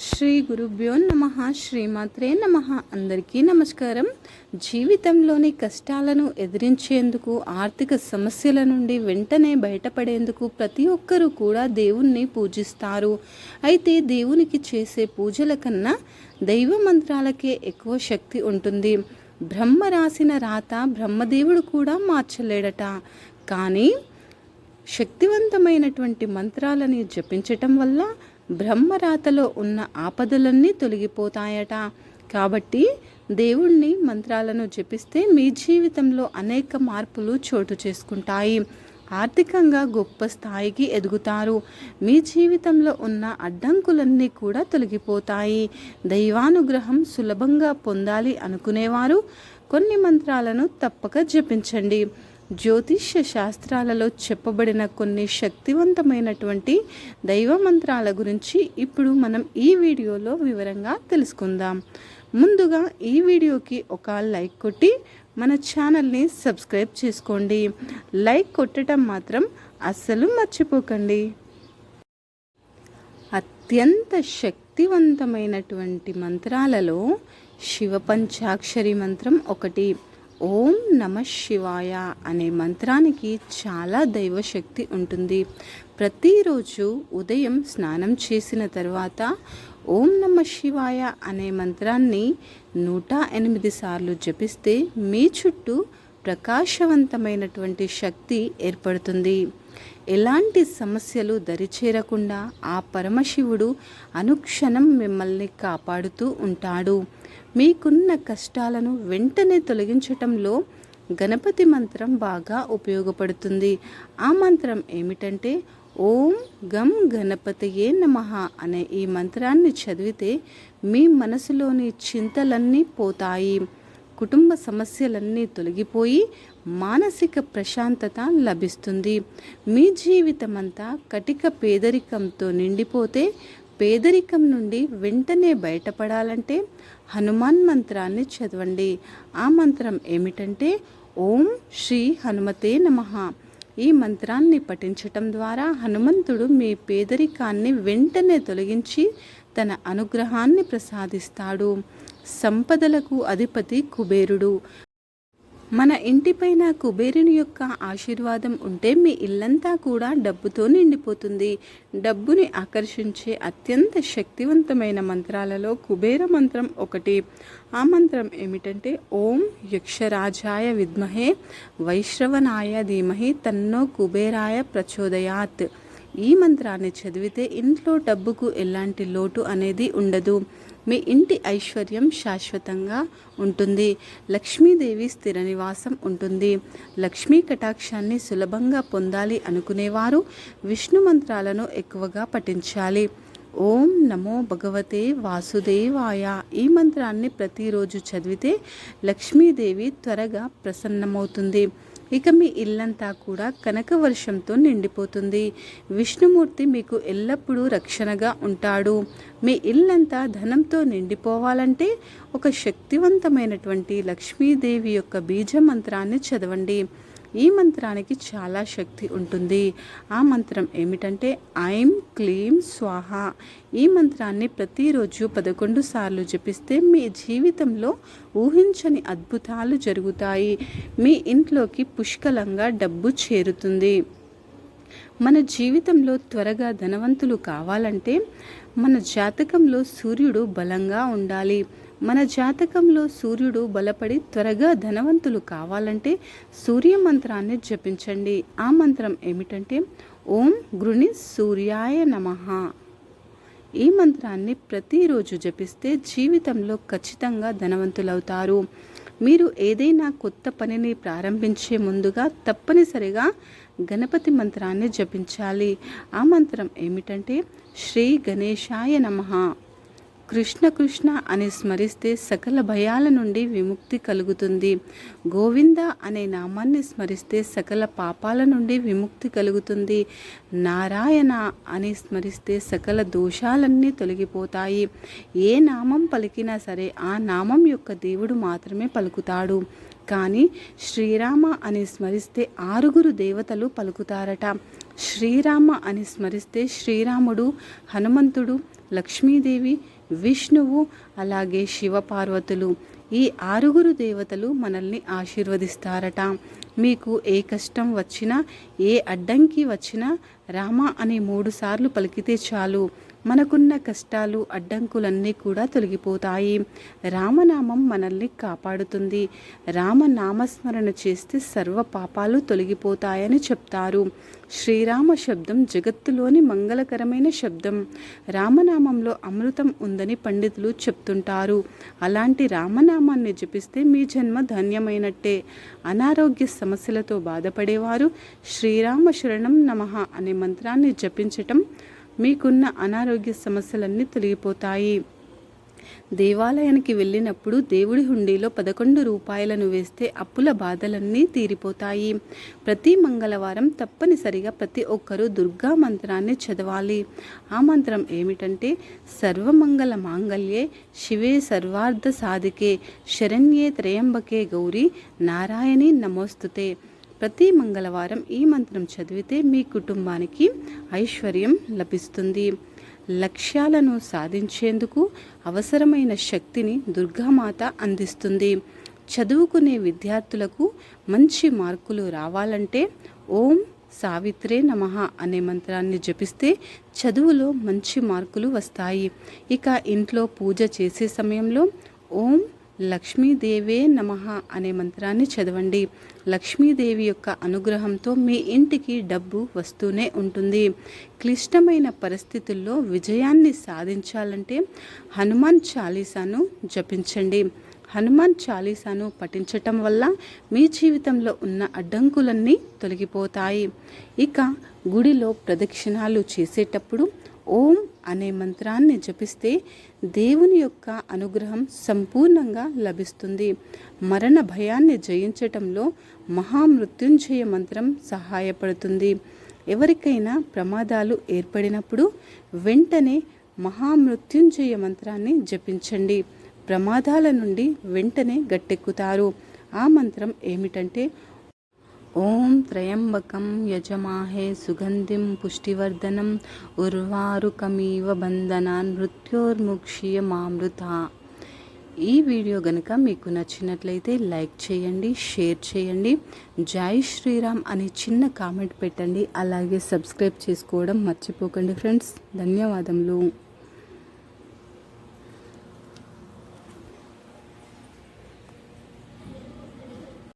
శ్రీ గురుభ్యో నమ శ్రీమాత్రే నమ. అందరికీ నమస్కారం. జీవితంలోని కష్టాలను ఎదిరించేందుకు ఆర్థిక సమస్యల నుండి వెంటనే బయటపడేందుకు ప్రతి ఒక్కరూ కూడా దేవుణ్ణి పూజిస్తారు. అయితే దేవునికి చేసే పూజల కన్నా దైవ మంత్రాలకే ఎక్కువ శక్తి ఉంటుంది. బ్రహ్మ రాసిన రాత బ్రహ్మదేవుడు కూడా మార్చలేడట. కానీ శక్తివంతమైనటువంటి మంత్రాలని జపించటం వల్ల బ్రహ్మరాతలో ఉన్న ఆపదలన్నీ తొలగిపోతాయట. కాబట్టి దేవుణ్ణి మంత్రాలను జపిస్తే మీ జీవితంలో అనేక మార్పులు చోటు చేసుకుంటాయి. ఆర్థికంగా గొప్ప స్థాయికి ఎదుగుతారు. మీ జీవితంలో ఉన్న అడ్డంకులన్నీ కూడా తొలగిపోతాయి. దైవానుగ్రహం సులభంగా పొందాలి అనుకునేవారు కొన్ని మంత్రాలను తప్పక జపించండి. జ్యోతిష్య శాస్త్రాలలో చెప్పబడిన కొన్ని శక్తివంతమైనటువంటి దైవ మంత్రాల గురించి ఇప్పుడు మనం ఈ వీడియోలో వివరంగా తెలుసుకుందాం. ముందుగా ఈ వీడియోకి ఒక లైక్ కొట్టి మన ఛానల్ని సబ్స్క్రైబ్ చేసుకోండి. లైక్ కొట్టడం మాత్రం అస్సలు మర్చిపోకండి. అత్యంత శక్తివంతమైనటువంటి మంత్రాలలో శివ పంచాక్షరి మంత్రం ఒకటి. ఓం నమ శివాయ అనే మంత్రానికి చాలా దైవశక్తి ఉంటుంది. ప్రతిరోజు ఉదయం స్నానం చేసిన తర్వాత ఓం నమ శివాయ అనే మంత్రాన్ని నూట ఎనిమిది సార్లు జపిస్తే మీ చుట్టూ ప్రకాశవంతమైనటువంటి శక్తి ఏర్పడుతుంది. ఎలాంటి సమస్యలు దరిచేరకుండా ఆ పరమశివుడు అనుక్షణం మిమ్మల్ని కాపాడుతూ ఉంటాడు. మీకున్న కష్టాలను వెంటనే తొలగించటంలో గణపతి మంత్రం బాగా ఉపయోగపడుతుంది. ఆ మంత్రం ఏమిటంటే ఓం గం గణపతియే నమ అనే ఈ మంత్రాన్ని చదివితే మీ మనసులోని చింతలన్నీ పోతాయి. కుటుంబ సమస్యలన్నీ తొలగిపోయి మానసిక ప్రశాంతత లభిస్తుంది. మీ జీవితమంతా కటిక పేదరికంతో నిండిపోతే పేదరికం నుండి వెంటనే బయటపడాలంటే హనుమాన్ మంత్రాన్ని చదవండి. ఆ మంత్రం ఏమిటంటే ఓం శ్రీ హనుమతే నమ. ఈ మంత్రాన్ని పఠించటం ద్వారా హనుమంతుడు మీ పేదరికాన్ని వెంటనే తొలగించి తన అనుగ్రహాన్ని ప్రసాదిస్తాడు. సంపదలకు అధిపతి కుబేరుడు. మన ఇంటిపైన కుబేరుని యొక్క ఆశీర్వాదం ఉంటే మీ ఇల్లంతా కూడా డబ్బుతో నిండిపోతుంది. డబ్బుని ఆకర్షించే అత్యంత శక్తివంతమైన మంత్రాలలో కుబేర మంత్రం ఒకటి. ఆ మంత్రం ఏమిటంటే ఓం యక్షరాజాయ విద్మహే వైశ్రవనాయ ధీమహి తన్నో కుబేరాయ ప్రచోదయాత్. ఈ మంత్రాన్ని చదివితే ఇంట్లో డబ్బుకు ఎలాంటి లోటు అనేది ఉండదు. మీ ఇంటి ఐశ్వర్యం శాశ్వతంగా ఉంటుంది. లక్ష్మీదేవి స్థిర నివాసం ఉంటుంది. లక్ష్మీ కటాక్షాన్ని సులభంగా పొందాలి అనుకునేవారు విష్ణు మంత్రాలను ఎక్కువగా పఠించాలి. ఓం నమో భగవతే వాసుదేవాయ ఈ మంత్రాన్ని ప్రతిరోజు చదివితే లక్ష్మీదేవి త్వరగా ప్రసన్నమవుతుంది. ఇక మీ ఇల్లంతా కూడా కనక వర్షంతో నిండిపోతుంది. విష్ణుమూర్తి మీకు ఎల్లప్పుడూ రక్షణగా ఉంటాడు. మీ ఇల్లంతా ధనంతో నిండిపోవాలంటే ఒక శక్తివంతమైనటువంటి లక్ష్మీదేవి యొక్క బీజ మంత్రాన్ని చదవండి. ఈ మంత్రానికి చాలా శక్తి ఉంటుంది. ఆ మంత్రం ఏమిటంటే ఐం క్లీం స్వాహ. ఈ మంత్రాన్ని ప్రతిరోజు పదకొండు సార్లు జపిస్తే మీ జీవితంలో ఊహించని అద్భుతాలు జరుగుతాయి. మీ ఇంట్లోకి పుష్కలంగా డబ్బు చేరుతుంది. మన జీవితంలో త్వరగా ధనవంతులు కావాలంటే మన జాతకంలో సూర్యుడు బలంగా ఉండాలి. మన జాతకంలో సూర్యుడు బలపడి త్వరగా ధనవంతులు కావాలంటే సూర్య మంత్రాన్ని జపించండి. ఆ మంత్రం ఏమిటంటే ఓం గృణి సూర్యాయ నమ. ఈ మంత్రాన్ని ప్రతిరోజు జపిస్తే జీవితంలో ఖచ్చితంగా ధనవంతులవుతారు. మీరు ఏదైనా కొత్త పనిని ప్రారంభించే ముందుగా తప్పనిసరిగా గణపతి మంత్రాన్ని జపించాలి. ఆ మంత్రం ఏమిటంటే శ్రీ గణేశాయ నమ. కృష్ణ కృష్ణ అని స్మరిస్తే సకల భయాల నుండి విముక్తి కలుగుతుంది. గోవింద అనే నామాన్ని స్మరిస్తే సకల పాపాల నుండి విముక్తి కలుగుతుంది. నారాయణ అని స్మరిస్తే సకల దోషాలన్నీ తొలగిపోతాయి. ఏ నామం పలికినా సరే ఆ నామం యొక్క దేవుడు మాత్రమే పలుకుతాడు. కానీ శ్రీరామ అని స్మరిస్తే ఆరుగురు దేవతలు పలుకుతారట. శ్రీరామ అని స్మరిస్తే శ్రీరాముడు హనుమంతుడు లక్ష్మీదేవి విష్ణువు అలాగే శివపార్వతులు. ఈ ఆరుగురు దేవతలు మనల్ని ఆశీర్వదిస్తారట. మీకు ఏ కష్టం వచ్చినా ఏ అడ్డంకి వచ్చినా రామ అని మూడు సార్లు పలికితే చాలు. మనకున్న కష్టాలు అడ్డంకులన్నీ కూడా తొలగిపోతాయి. రామనామం మనల్ని కాపాడుతుంది. రామనామస్మరణ చేస్తే సర్వ పాపాలు తొలగిపోతాయని చెప్తారు. శ్రీరామ శబ్దం జగత్తులోని మంగళకరమైన శబ్దం. రామనామంలో అమృతం ఉందని పండితులు చెప్తుంటారు. అలాంటి రామనామాన్ని జపిస్తే మీ జన్మ ధన్యమైనట్టే. అనారోగ్య సమస్యలతో బాధపడేవారు శ్రీరామ శరణం నమః అనే మంత్రాన్ని జపించటం మీకున్న అనారోగ్య సమస్యలన్నీ తొలగిపోతాయి. దేవాలయానికి వెళ్ళినప్పుడు దేవుడి హుండీలో పదకొండు రూపాయలను వేస్తే అప్పుల బాధలన్నీ తీరిపోతాయి. ప్రతి మంగళవారం తప్పనిసరిగా ప్రతి ఒక్కరూ దుర్గా మంత్రాన్ని చదవాలి. ఆ మంత్రం ఏమిటంటే సర్వమంగళ మాంగళ్యే శివే సర్వార్థ సాధికే శరణ్యే త్రయంబకే గౌరీ నారాయణి నమోస్తుతే. ప్రతి మంగళవారం ఈ మంత్రం చదివితే మీ కుటుంబానికి ఐశ్వర్యం లభిస్తుంది. లక్ష్యాలను సాధించేందుకు అవసరమైన శక్తిని దుర్గామాత అందిస్తుంది. చదువుకునే విద్యార్థులకు మంచి మార్కులు రావాలంటే ఓం సావిత్రే నమ అనే మంత్రాన్ని జపిస్తే చదువులో మంచి మార్కులు వస్తాయి. ఇక ఇంట్లో పూజ చేసే సమయంలో ఓం లక్ష్మీదేవే నమ అనే మంత్రాన్ని చదవండి. లక్ష్మీదేవి యొక్క అనుగ్రహంతో మీ ఇంటికి డబ్బు వస్తూనే ఉంటుంది. క్లిష్టమైన పరిస్థితుల్లో విజయాన్ని సాధించాలంటే హనుమాన్ చాలీసాను జపించండి. హనుమాన్ చాలీసాను పఠించటం వల్ల మీ జీవితంలో ఉన్న అడ్డంకులన్నీ తొలగిపోతాయి. ఇక గుడిలో ప్రదక్షిణాలు చేసేటప్పుడు ఓం అనే మంత్రాన్ని జపిస్తే దేవుని యొక్క అనుగ్రహం సంపూర్ణంగా లభిస్తుంది. మరణ భయాన్ని జయించటంలో మహామృత్యుంజయ మంత్రం సహాయపడుతుంది. ఎవరికైనా ప్రమాదాలు ఏర్పడినప్పుడు వెంటనే మహామృత్యుంజయ మంత్రాన్ని జపించండి. ప్రమాదాల నుండి వెంటనే గట్టెక్కుతారు. ఆ మంత్రం ఏమిటంటే ఓం త్రయంబకం యజమాహే సుగంధిం పుష్టివర్ధనం ఉర్వారుకమీవ బంధనాన్ మృత్యోర్ముక్షీయమామృత ఈ వీడియో గనుక మీకు నచ్చినట్లయితే లైక్ చేయండి షేర్ చేయండి జై శ్రీరామ్ అని చిన్న కామెంట్ పెట్టండి అలాగే సబ్స్క్రైబ్ చేసుకోవడం మర్చిపోకండి ఫ్రెండ్స్. ధన్యవాదములు.